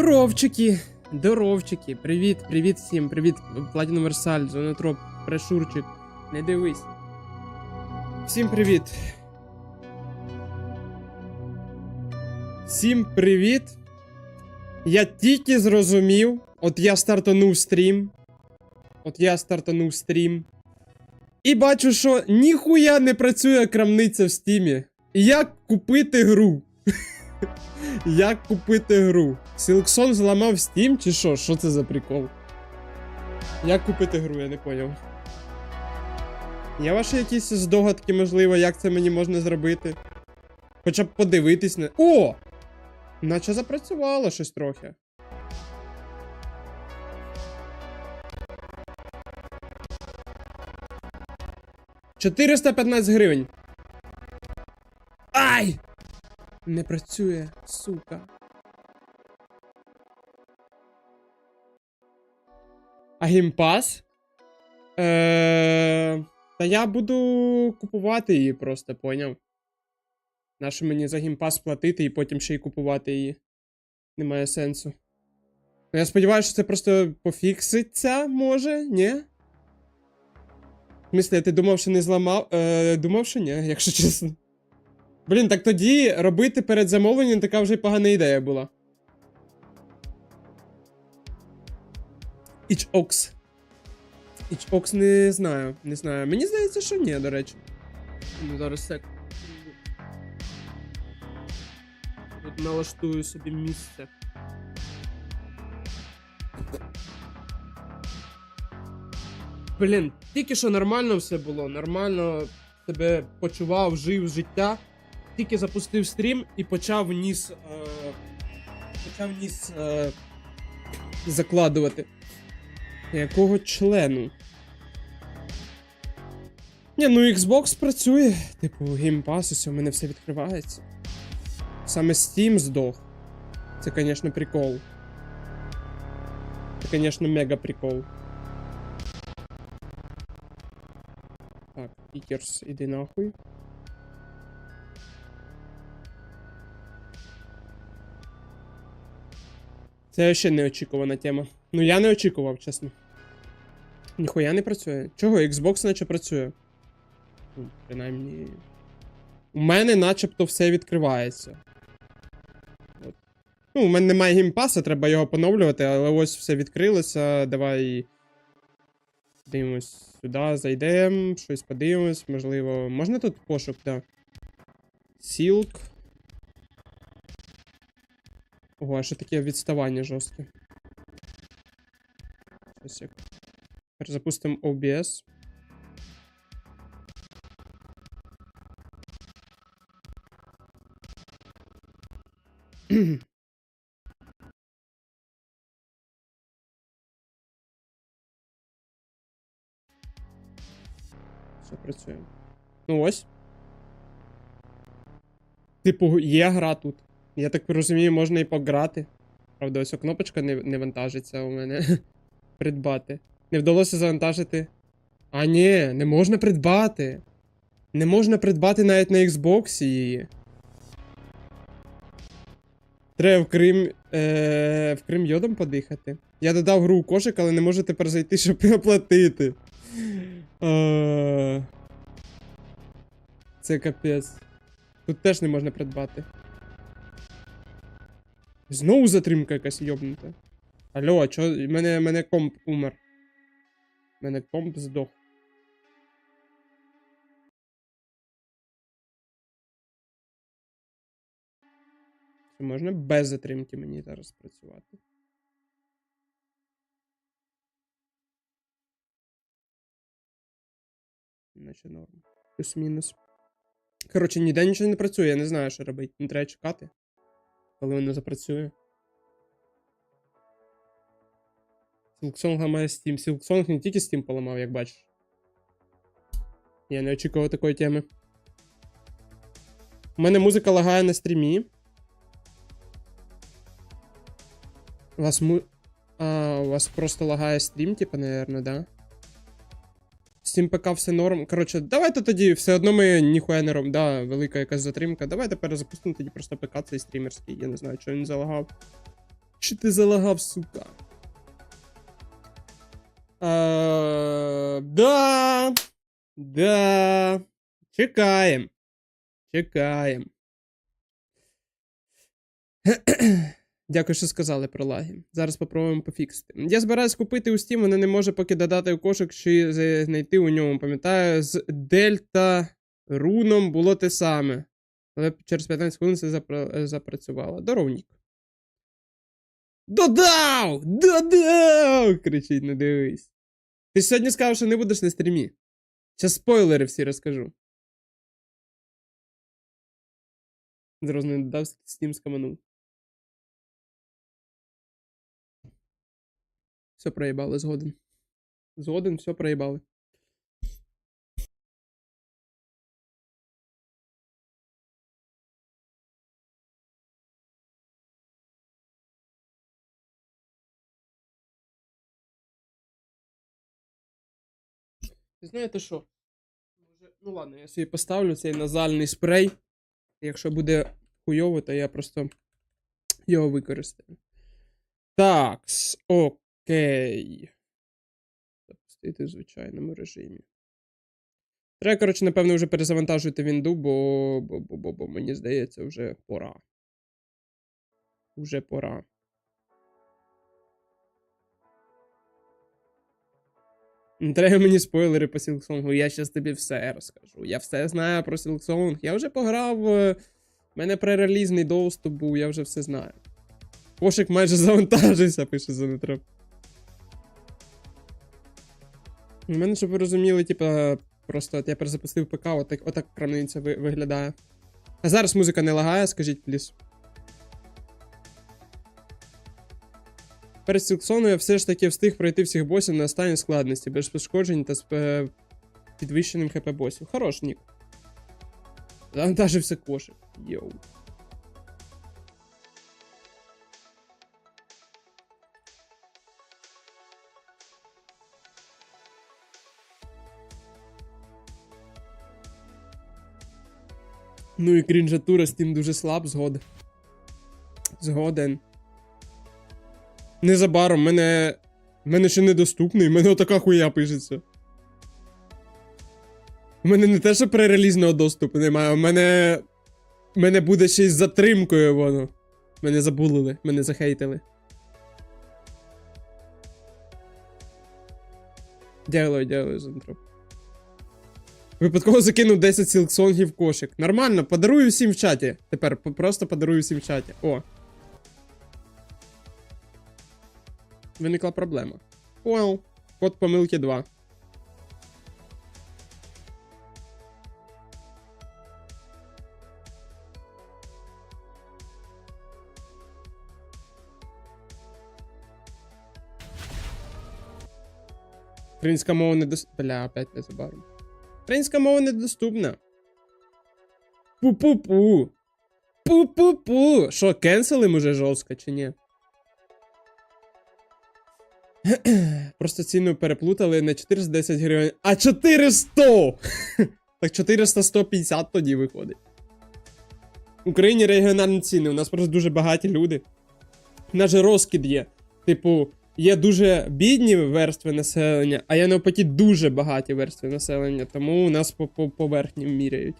Здоровчики! Здоровчики! Привіт, привіт всім, привіт, Платіну Версаль, Зонотроп, Прешурчик. Не дивись. Всім привіт. Всім привіт. Я тільки зрозумів. От я стартанув стрім. От я стартанув стрім. І бачу, що ніхуя не працює крамниця в стімі. Як купити гру? Як купити гру? Сілксон зламав Steam чи що? Що це за прикол? Як купити гру, я не поняв. Є ваші якісь здогадки, можливо, як це мені можна зробити? Хоча б подивитись на. О! Наче запрацювало щось трохи. «415 гривень. Ай! Не працює, сука. А геймпас? Е... Та я буду купувати її просто, поняв? Нащо мені за геймпас платити і потім ще й купувати її? Немає сенсу. Ну, я сподіваюся, що це просто пофікситься, може, ні? В смислі, ти думав, що не зламав? Е, думав, що ні, якщо чесно. Блін, так тоді робити перед замовленням така вже й погана ідея була. Ічокс. Ічокс не знаю, не знаю. Мені здається, що ні, до речі. Ну, зараз сек. Тут налаштую собі місце. Блін, тільки що нормально все було, нормально себе почував, жив життя. Тільки запустив стрім і почав ніс. Е, почав ніс е, закладувати. Якого члену? Ні, ну Xbox працює. Типу, Game Pass, ось у мене все відкривається. Саме Steam здох. Це, звісно, прикол. Це, звісно, мега прикол. Так, Ікерс, іди нахуй. Це ще неочікувана тема. Ну я не очікував, чесно. Ніхуя не працює. Чого? Xbox наче працює. Ну, принаймні. У мене начебто все відкривається. От. Ну, у мене немає геймпаса, треба його поновлювати, але ось все відкрилося. Давай. Дивимось сюди, зайдемо, щось подивимось, можливо. Можна тут пошук, так. Да. Silk. Ого, а що таке відставання жорстке? Щось як. Тепер запустимо OBS. Все працює. Ну ось. Типу, є гра тут. Я так розумію, можна і пограти. Правда, ось кнопочка не, не вантажиться у мене. Придбати. Не вдалося завантажити. А, ні, не можна придбати. Не можна придбати навіть на Xbox її. Треба в Крим. Е, в Крим йодом подихати. Я додав гру у кошик, але не можу тепер зайти, щоб оплатити. Е, Це капець. Тут теж не можна придбати. Знову затримка якась йобнута. Алло, а чо? Мене, мене комп умер. Мене комп здох. Чи можна без затримки мені зараз працювати? Наче норм. Плюс-мінус. Коротше, ніде нічого не працює, я не знаю, що робити. Не треба чекати. Коли воно запрацює. Silksong ламає Steam. Silksong не тільки Steam поламав, як бачиш. Я не очікував такої теми. У мене музика лагає на стрімі. У вас му... А, у вас просто лагає стрім, типа, наверное, да? Steam ПК все норм. Коротше, давайте тоді все одно ми ніхуя не робимо. Да, велика якась затримка. Давайте перезапустимо тоді просто ПК цей стрімерський. Я не знаю, що він залагав. Чи ти залагав, сука? А, да. Да. Чекаємо. Чекаємо. Дякую, що сказали про лаги. Зараз попробуємо пофіксити. Я збираюсь купити у Steam, вона не може поки додати у кошик чи знайти у ньому. Пам'ятаю, з Дельта руном було те саме. Але через 15 хвилин це запра... запрацювало. Доровнік. Додав! Додав! кричить, не дивись. Ти сьогодні сказав, що не будеш на стрімі. Зараз спойлери всі розкажу. Зараз не додав Steam скаманув. Все проїбали, згоден. Згоден, все проїбали. Знаєте що? Ну ладно, я собі поставлю цей назальний спрей. Якщо буде хуйово, то я просто його використаю. Так, окей. Запустити в звичайному режимі. Треба, коротше, напевно, вже перезавантажувати вінду, бо, бо, бо, бо, бо мені здається, вже пора. Уже пора. Не треба мені спойлери по Сілксонгу, я щас тобі все розкажу. Я все знаю про Сілксонг. Я вже пограв. е, В мене пререлізний доступ був, я вже все знаю. Кошик майже завантажився, пише Зонетроп. У мене, щоб ви розуміли, типа, просто от я перезапустив ПК, отак, отак крамниця ви- виглядає. А зараз музика не лагає, скажіть, пліс. Перед Сілксоном я все ж таки встиг пройти всіх босів на останній складності, без пошкоджень та з е, підвищеним хп босів. Хорош, Нік. Завантажився кошик. Йоу. Ну і крінжатура з тим дуже слаб, згоден. Згоден. Незабаром мене. Мене ще недоступний, в мене отака хуя пишеться. У мене не те, що пререлізного доступу немає, у мене. У мене буде ще й з затримкою воно. Мене забулили, мене захейтили. Дякую, дякую, Зентроп. Випадково закинув 10 сілксонгів в кошик. Нормально, подарую всім в чаті. Тепер просто подарую всім в чаті. О. Виникла проблема. Понял. Код помилки 2. Українська мова недоступна. Бля, опять незабаром. Українська мова недоступна. Пу-пу-пу. Пу-пу-пу. Що, кенселим уже жорстко чи ні? Просто ціну переплутали не 410 гривень, а 400! так 400-150 тоді виходить. В Україні регіональні ціни. У нас просто дуже багаті люди. Навіть розкид є. Типу, є дуже бідні верстви населення, а є навпаки дуже багаті верстви населення, тому нас по, по поверхні міряють.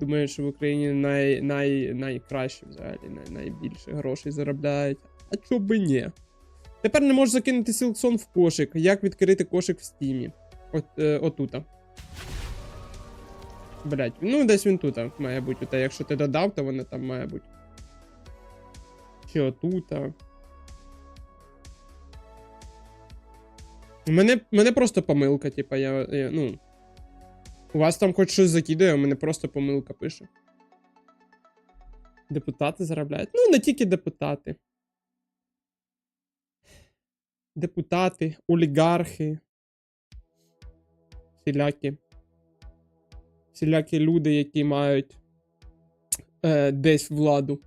Думаю, що в Україні най, най, найкраще взагалі, най, найбільше грошей заробляють. А чо би ні? Тепер не можу закинути Сілксон в кошик. Як відкрити кошик в стімі? От, е, отута. Блять, ну десь він тут має бути. Та якщо ти додав, то воно там має бути. Чи отута. Мене, мене просто помилка, типа, я, я. Ну. У вас там хоч щось закидає, у мене просто помилка пише. Депутати заробляють. Ну, не тільки депутати. Депутати, олігархи. Всілякі. Всілякі люди, які мають е, десь владу.